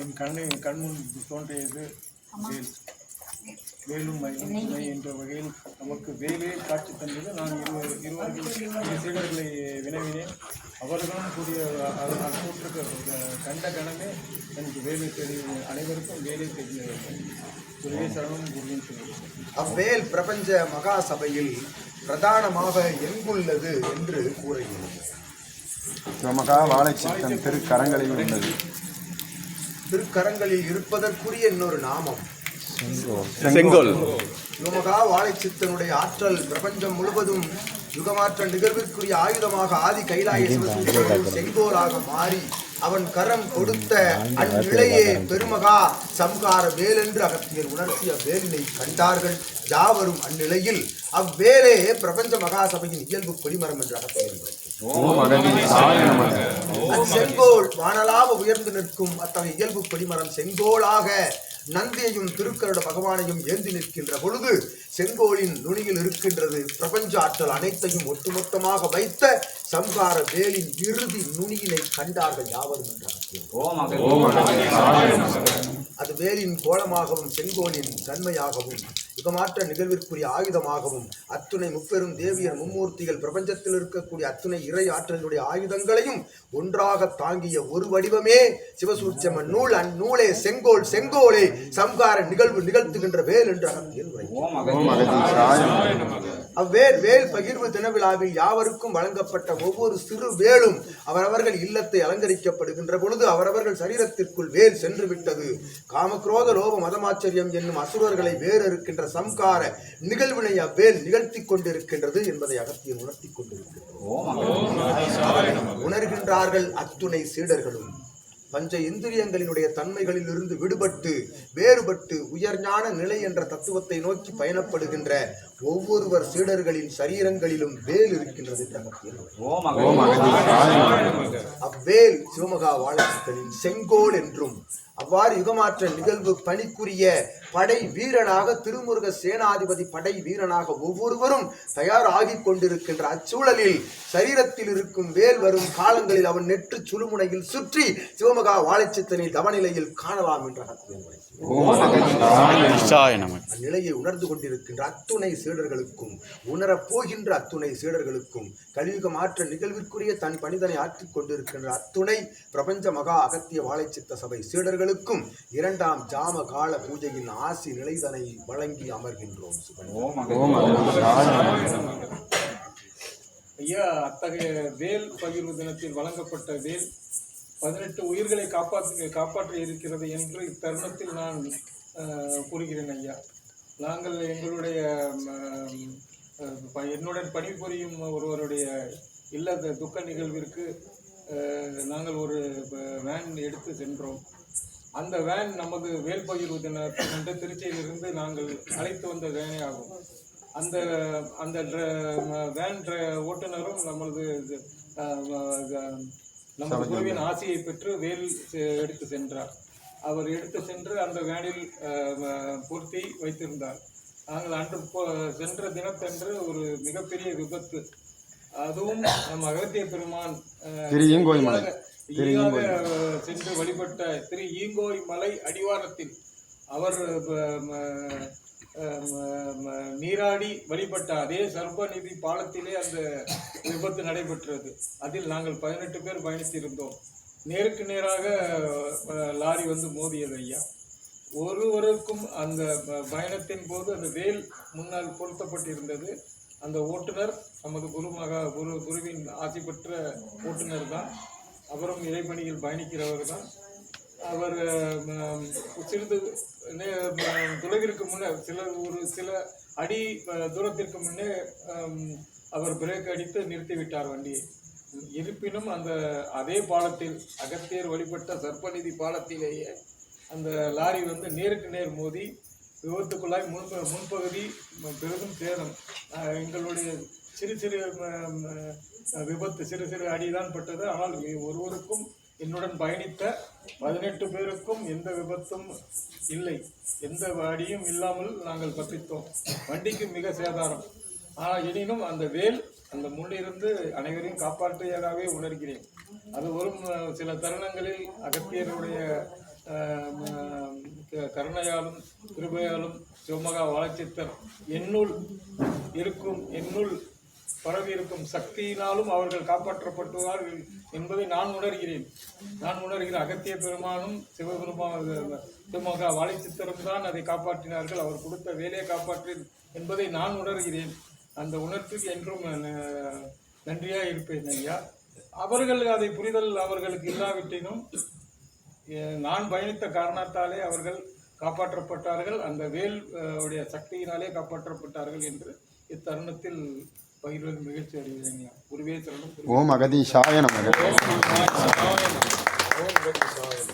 என் கண்ணை கண் முன் தோன்றியது. வேல் வேலும் மயிலும் என்ற வகையில் நமக்கு வேலே காட்சி தந்தது. நான் இருவர் இருவர்கள் இரு சீடர்களை வினவினேன். அவர்களும் கூடிய அக்கூற்றுக்கு கண்ட கணமே எனக்கு வேலை தெரிய அனைவருக்கும் வேலை தெரிய குருவே சரணம் குருவின் சொல்லி அவ்வேல் பிரபஞ்ச மகா சபையில் பிரதானமாக எங்குள்ளது என்று கூறுகிறது. சிவமகா வாழைச்சித்தன் திருக்கரங்களில் உள்ளது. திருக்கரங்களில் இருப்பதற்குரிய இன்னொரு நாமம். செங்கோல். யுகமகா வாழைச்சித்தனுடைய ஆற்றல் பிரபஞ்சம் முழுவதும் யுகமாற்ற நிகழ்விற்குரிய ஆயுதமாக ஆதி கைலாய செங்கோலாக மாறி அவன் கரம் கொடுத்த அந்நிலையே பெருமகா சம்கார வேல் என்று அகத்தியர் உணர்த்திய வேலினை கண்டார்கள். யாவரும் அந்நிலையில் அவ்வேலே பிரபஞ்ச மகா சபையின் இயல்பு கொடிமரம் என்று அகத்தியர் அச்செங்கோல் வானலாக உயர்ந்து நிற்கும் அத்தகைய இயல்பு கொடிமரம் செங்கோலாக நந்தியையும் திருக்கருட பகவானையும் ஏந்தி நிற்கின்ற பொழுது செங்கோலின் நுனியில் இருக்கின்றது பிரபஞ்ச ஆற்றல் அனைத்தையும் ஒட்டுமொத்தமாக வைத்த சம்கார வேலின் இறுதி நுனியினை கண்டார்கள் யாவரும் என்றார் அது வேலின் கோலமாகவும் செங்கோலின் தன்மையாகவும் சுகமாற்ற நிகழ்விற்குரிய ஆயுதமாகவும் அத்துணை முப்பெரும் தேவியர் மும்மூர்த்திகள் பிரபஞ்சத்தில் இருக்கக்கூடிய அத்துணை இறை ஆற்றலுடைய ஆயுதங்களையும் ஒன்றாக தாங்கிய ஒரு வடிவமே சிவசூட்சம நூல் அந்நூலே செங்கோல் செங்கோலே சம்கார நிகழ்வு நிகழ்த்துகின்ற வேல் என்று அகத்தியர் அவ்வேல் வேல் பகிர்வு தினவிழாவில் யாவருக்கும் வழங்கப்பட்ட ஒவ்வொரு சிறு வேலும் அவரவர்கள் இல்லத்தை அலங்கரிக்கப்படுகின்ற பொழுது அவரவர்கள் சரீரத்திற்குள் வேல் சென்று விட்டது காமக்ரோத லோப மதமாச்சரியம் என்னும் அசுரர்களை வேறறுக்கின்ற சம்கார நிகழ்வினை அவ்வேல் நிகழ்த்தி கொண்டிருக்கின்றது என்பதை அகத்தியர் உணர்த்தி கொண்டிருக்கிறது உணர்கின்றார்கள் அத்துணை சீடர்களும். பஞ்ச இந்திரியங்களினுடைய தன்மைகளில் இருந்து விடுபட்டு வேறுபட்டு உயர்ஞான நிலை என்ற தத்துவத்தை நோக்கி பயணப்படுகின்ற ஒவ்வொருவர் சீடர்களின் சரீரங்களிலும் வேல் இருக்கின்றது என்று அவ்வேல் சிவமகா வாழச்சித்தனின் செங்கோல் என்றும் அவ்வாறு யுகமாற்ற நிகழ்வு பணிக்குரிய படை வீரனாக திருமுருக சேனாதிபதி படை வீரனாக ஒவ்வொருவரும் தயாராகிக் கொண்டிருக்கின்ற அச்சூழலில் சரீரத்தில் இருக்கும் வேல் வரும் காலங்களில் அவன் நெற்று சுழுமுனையில் சுற்றி சிவமகா வாழைச்சித்தனை தவநிலையில் காணலாம் என்ற அந்நிலையை உணர்ந்து கொண்டிருக்கின்ற அத்துணை சீடர்களுக்கும் உணரப் போகின்ற அத்துணை சீடர்களுக்கும் கலியுக மாற்ற நிகழ்விற்குரிய தன் பணிதனை ஆற்றிக் கொண்டிருக்கின்ற அத்துணை பிரபஞ்ச மகா அகத்திய வாழைச்சித்த சபை சீடர்களுக்கும் இரண்டாம் ஜாம கால பூஜையின் ஆசி நிலைதனை வழங்கி அமர்கின்றோம் ஐயா அத்தகைய வேல் பகிர்வு தினத்தில் வழங்கப்பட்ட வேல் பதினெட்டு உயிர்களை காப்பாற்ற காப்பாற்றி இருக்கிறது என்று இத்தருணத்தில் நான் அஹ், கூறுகிறேன் ஐயா. நாங்கள் எங்களுடைய என்னுடன் பணிபுரியும் ஒருவருடைய இல்ல துக்க நிகழ்விற்கு நாங்கள் ஒரு வேன் எடுத்து சென்றோம். அந்த வேன் நமது வேல் பகிர்வு தினத்தன்று திருச்சியிலிருந்து நாங்கள் அழைத்து வந்த வேனே ஆகும். அந்த அந்த வேன் ஓட்டுநரும் நமது நமது குருவின் ஆசையை பெற்று வேல் எடுத்து சென்றார். அவர் எடுத்து சென்று அந்த வேனில் பொருத்தி வைத்திருந்தார். நாங்கள் அன்று சென்ற தினத்தன்று ஒரு மிகப்பெரிய விபத்து அதுவும் நம் அகத்திய பெருமான் திரு ஈங்கோய் மலை. சென்று வழிபட்ட திரு ஈங்கோய் மலை அடிவாரத்தில் அவர் நீராடி வழிபட்ட அதே சர்வநிதி பாலத்திலே அந்த விபத்து நடைபெற்றது. அதில் நாங்கள் பதினெட்டு பேர் பயணித்திருந்தோம். நேருக்கு நேராக லாரி வந்து மோதியது ஐயா. ஒருவருக்கும் அந்த பயணத்தின் போது அந்த வேல் முன்னால் பொருத்தப்பட்டிருந்தது. அந்த ஓட்டுநர் நமது குரு மகா குரு குருவின் ஆசி பெற்ற ஓட்டுநர் தான். அவரும் இறைப்பணியில் பயணிக்கிறவர் தான். அவர் சிறிது நே- தொலைவிற்கு முன்னே சில ஒரு சில அடி தூரத்திற்கு முன்னே அவர் பிரேக் அடித்து நிறுத்திவிட்டார் வண்டியை. இருப்பினும் அந்த அதே பாலத்தில் அகத்தியர் வழிபட்ட சர்ப்பநிதி பாலத்திலேயே அந்த லாரி வந்து நேருக்கு நேர் மோதி விபத்துக்குள்ளாய் முன் முன்பகுதி பெரிதும் சேதம். எங்களுடைய சிறு சிறு விபத்து சிறு சிறு அடிதான் பட்டது. ஆனால் ஒருவருக்கும் என்னுடன் பயணித்த பதினெட்டு பேருக்கும் எந்த விபத்தும் இல்லை. எந்த அடியும் இல்லாமல் நாங்கள் தப்பித்தோம். வண்டிக்கு மிக சேதாரம். ஆனால் எனினும் அந்த வேல் அந்த முன்னிருந்து அனைவரையும் காப்பாற்றியதாகவே உணர்கிறேன். அது வரும் சில தருணங்களில் அகத்தியருடைய கருணையாலும் கிருபையாலும் சிவமகா வாழைச்சித்தர் என்னுள் இருக்கும் என்னுள் பரவி இருக்கும் சக்தியினாலும் அவர்கள் காப்பாற்றப்பட்டுவார்கள் என்பதை நான் உணர்கிறேன். நான் உணர்கிறேன் அகத்திய பெருமானும் சிவபெருமா சிவமகா வாழைச்சித்தரும் தான் அதை காப்பாற்றினார்கள். அவர் கொடுத்த வேலையை காப்பாற்றேன் என்பதை நான் உணர்கிறேன். அந்த உணர்வுக்கு என்றும் நன்றியாக இருப்பேன் ஐயா. அவர்கள் அதை புரிதல் அவர்களுக்கு இல்லாவிட்டினும் நான் பயணித்த காரணத்தாலே அவர்கள் காப்பாற்றப்பட்டார்கள் அந்த வேல் உடைய சக்தியினாலே காப்பாற்றப்பட்டார்கள் என்று இத்தருணத்தில் பகிர்வது மகிழ்ச்சி அடைகிறேன். குருவே சரணம் ஓம் அகதீஷாய நமக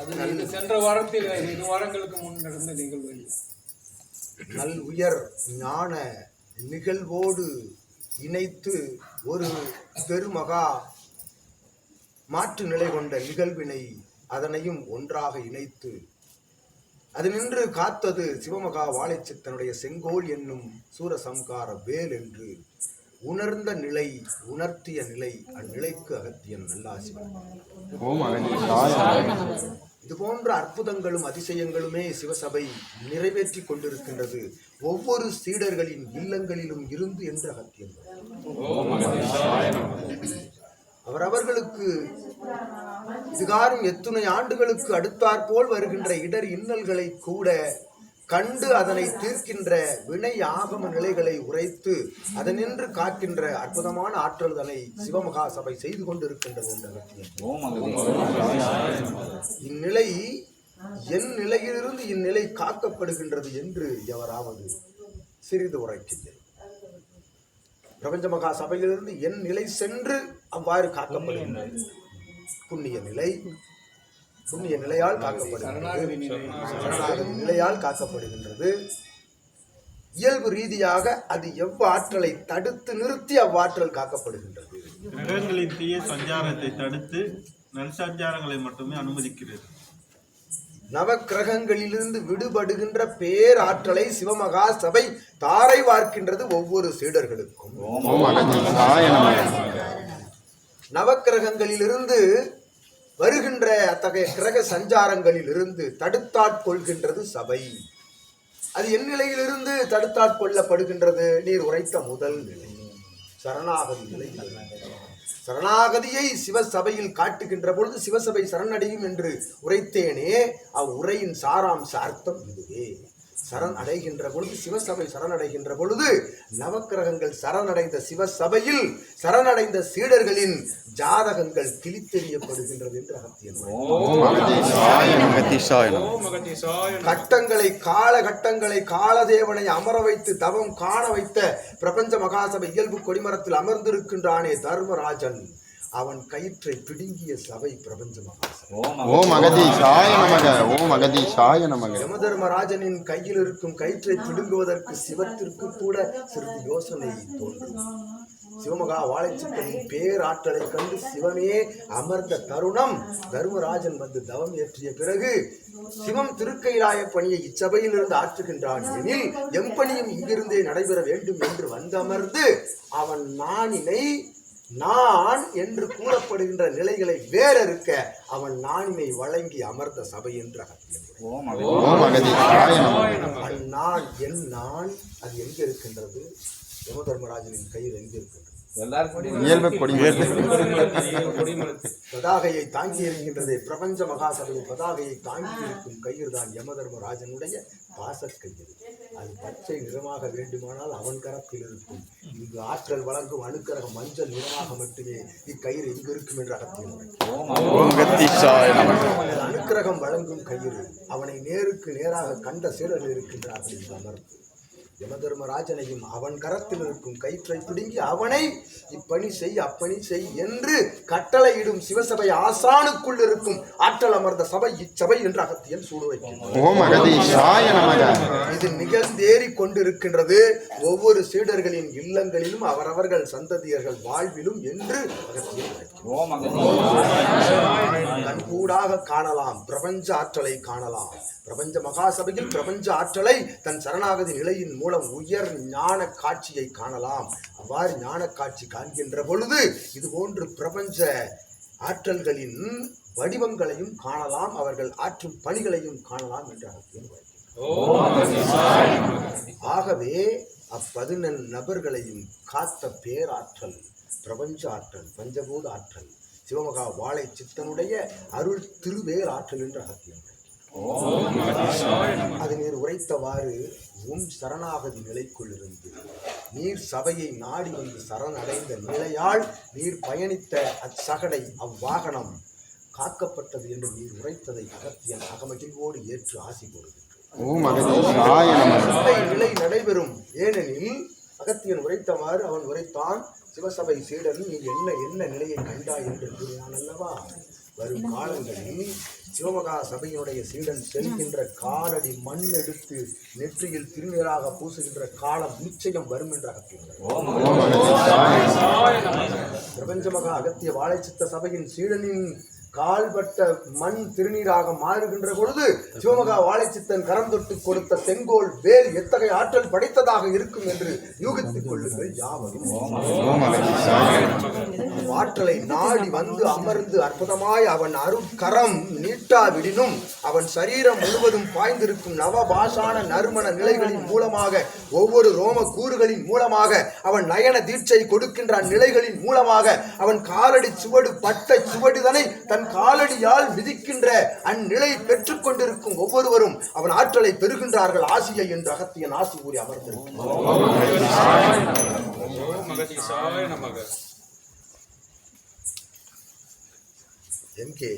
அது இது சென்ற வாரத்தில் இரு வாரங்களுக்கு முன் நடந்த நிகழ்வு. நல் உயர் ஞான நிகழ்வோடு இணைத்து ஒரு பெருமகா மாற்று நிலை கொண்ட நிகழ்வினை அதனையும் ஒன்றாக இணைத்து அது நின்று காத்தது சிவமகா வாழைச்சித்தனுடைய செங்கோல் என்னும் சூரசம்கார வேல் என்று. உணர்ந்த நிலை உணர்த்திய நிலை அந்நிலைக்கு அகத்தியன் நல்லாசிவன் இது போன்ற அற்புதங்களும் அதிசயங்களுமே சிவசபை நிறைவேற்றி கொண்டிருக்கின்றது. ஒவ்வொரு சீடர்களின் இல்லங்களிலும் இருந்து என்று அகத்தியன் அவரவர்களுக்கு இதுகாரும் எத்துணை ஆண்டுகளுக்கு அடுத்தாற்போல் வருகின்ற இடர் இன்னல்களை கூட கண்டு அதனை தீர்க்கின்ற வினை ஆகம நிலைகளை உரைத்து அதனின்று காக்கின்ற அற்புதமான ஆற்றல்தனை சிவமகா சபை செய்து கொண்டிருக்கின்றது என்ற இந்நிலை என் நிலையிலிருந்து இந்நிலை காக்கப்படுகின்றது என்று எவராவது சிறிது உரைக்கின்றேன். பிரபஞ்ச மகா சபையிலிருந்து என் நிலை சென்று அவ்வாறு காக்கப்படுகின்றது. புண்ணிய நிலை புண்ணிய நிலையால் காக்கப்படுகின்றது. நிலையால் காக்கப்படுகின்றது. இயல்பு ரீதியாக அது எவ்வாற்றலை தடுத்து நிறுத்தி அவ்வாற்றல் காக்கப்படுகின்றது. கிரகங்களின் தீய சஞ்சாரத்தை தடுத்து நல் சஞ்சாரங்களை மட்டுமே அனுமதிக்கிறது. நவக்கிரகங்களிலிருந்து விடுபடுகின்ற பேராற்றலை சிவமகா சபை தாரை வார்க்கின்றது ஒவ்வொரு சீடர்களுக்கும். நவக்கிரகங்களிலிருந்து வருகின்ற அத்தகைய கிரக சஞ்சாரங்களிலிருந்து தடுத்தாட்கொள்கின்றது சபை. அது என் நிலையிலிருந்து தடுத்தாட்கொள்ளப்படுகின்றது நீர் உரைத்த முதல் நிலை. சரணாகதி நிலை. சரணாகதியை சிவசபையில் காட்டுகின்ற பொழுது சிவசபை சரணடையும் என்று உரைத்தேனே அவ்வுரையின் சாராம்ச அர்த்தம் இதுவே. சரண் அடைகின்ற பொழுது சிவசபை சரணடைகின்ற பொழுது நவக்கிரகங்கள் சரணடைந்த சிவசபையில் சரணடைந்த சீடர்களின் ஜாதகங்கள் கிழித்தெறியப்படுகின்றது என்று அகத்தியன். கட்டங்களை காலகட்டங்களை காலதேவனை அமர வைத்து தவம் காண வைத்த பிரபஞ்ச மகாசபை இயல்பு கொடிமரத்தில் அமர்ந்திருக்கின்றானே தர்மராஜன். அவன் கயிற்றை பிடுங்கிய சபை பிரபஞ்ச ஓம் அகதீஷாய நமக. ஓம் அகதீஷாய நமக. யமதர்மராஜனின் கையில் இருக்கும் கயிற்றை பிடுங்குவதற்கு சிவத்திற்கு கூட சிறிது யோசனை தோன்றும். சிவமகா வாழைச்சித்தனின் பேராற்றலை கண்டு சிவமே அமர்ந்த தருணம். தர்மராஜன் வந்து தவம் ஏற்றிய பிறகு சிவம் திருக்கைலாய பணியை இச்சபையிலிருந்து ஆற்றுகின்றான் எனில் எம்பணியும் இங்கிருந்தே நடைபெற வேண்டும் என்று வந்தமர்ந்து அவன் நானினை நான் என்று கூறப்படுகின்ற நிலைகளை வேறறுக்க அவன் நானினை வழங்கி அமர்ந்த சபை என்று அந்நான் என் நான் அது எங்க இருக்கின்றது? யம தர்மராஜனின் கையில் எங்க இருக்கின்றது? இயல்பு பதாகையை தாங்கி இருக்கின்றதே பிரபஞ்ச மகாசபையின் பதாகையை தாங்கி இருக்கும் கயிறு தான் யம தர்மராஜனுடைய பாசக்கயிறு அது பச்சை நிறமாக வேண்டுமானால் அவன் கரத்தில் இருக்கும். இங்கு ஆற்றல் வழங்கும் அணுக்கரகம் மஞ்சள் நிறமாக மட்டுமே இக்கயிறு இங்கு இருக்கும் என்று அகத்தியம் அனுக்கிரகம் வழங்கும் கயிறு அவனை நேருக்கு நேராக கண்ட சீடர்கள் இருக்கின்றார்கள் அமர்வு யமதர்மராஜனையும் அவன் கரத்தில் இருக்கும் கயிற்றை பிடுங்கி அவனை இப்பணி செய் அப்பணி செய் என்று கட்டளையிடும் சிவசபை ஆசானுக்குள் இருக்கும் ஆற்றல் அமர்ந்த சபை இச்சபை என்று அகத்தியன் சூடு நமக. இது நிகழ்ந்தேறி கொண்டிருக்கின்றது. ஒவ்வொரு சீடர்களின் இல்லங்களிலும் அவரவர்கள் சந்ததியர்கள் வாழ்விலும் என்று. கண்கூடாக காணலாம் பிரபஞ்ச ஆற்றலை காணலாம். பிரபஞ்ச மகாசபையில் பிரபஞ்ச ஆற்றலை தன் சரணாகதி நிலையின் மூலம் உயர் ஞான காட்சியை காணலாம். அவ்வாறு ஞான காட்சி காண்கின்ற பொழுது இது போன்று பிரபஞ்ச ஆற்றல்களின் வடிவங்களையும் காணலாம் அவர்கள் ஆற்றும் பணிகளையும் காணலாம் என்று அகத்தியன் ஆகவே அப்பதினெண் நபர்களையும் காத்த பேராற்றல் பிரபஞ்ச ஆற்றல் பஞ்சபூத ஆற்றல் சிவமகா வாழை சித்தனுடைய அருள் திருவேல் ஆற்றல் என்று அகத்தியம் அது நீர் உரைத்தவாறு உன் சரணாகதி நிலைக்குள்ளிருந்து நீர் சபையை நாடி வந்து சரணடைந்த நிலையால் நீர் பயணித்த அச்சகடை அவ்வாகனம் காக்கப்பட்டது என்று நீர் உரைத்ததை அகத்தியன் அகமகிழ்வோடு ஏற்று ஆசி கூறுகின்றார் நிலை நடைபெறும். ஏனெனில் அகத்தியன் உரைத்தவாறு அவன் உரைத்தான் சிவசபை சீடன் நீ என்ன என்ன நிலையை கண்டாய் என்று கூறினான் அல்லவா? வரும் காலங்களில் சிவமகா சபையினுடைய சீடன் செல்கின்ற காலடி மண் எடுத்து நெற்றியில் திருநீராக பூசுகின்ற காலம் நிச்சயம் வரும் என்று அகத்தியன் பிரபஞ்சமகா அகத்திய வாழைச்சித்த சபையின் சீடனின் கால்பட்ட மண் திருநீராக மாறுகின்ற பொழுது சிவமகா வாழைச்சித்தன் கரம் தொட்டு கொடுத்த செங்கோல் வேல் எத்தகைய ஆற்றல் படைத்ததாக இருக்கும் என்று யூகித்துக் கொள்ளுங்கள் யாவரும். ஆற்றலை நாடி வந்து அமர்ந்து அற்புதமாய் அவன் அருக்கரம் நீட்டாவிடினும் அவன் சரீரம் முழுவதும் பாய்ந்திருக்கும் நவபாஷான நறுமண நிலைகளின் மூலமாக ஒவ்வொரு ரோம கூறுகளின் மூலமாக அவன் நயன தீட்சை கொடுக்கின்ற அந்நிலைகளின் மூலமாக அவன் காலடி சுவடு பட்ட சுவடுதனை தன் காலடியால் மிதிக்கின்ற அந்நிலை பெற்றுக் கொண்டிருக்கும் ஒவ்வொருவரும் அவன் ஆற்றலை பெறுகின்றார்கள். ஆசியை என்று அகத்தியன் ஆசி கூறி அமர்ந்திருக்கும். M K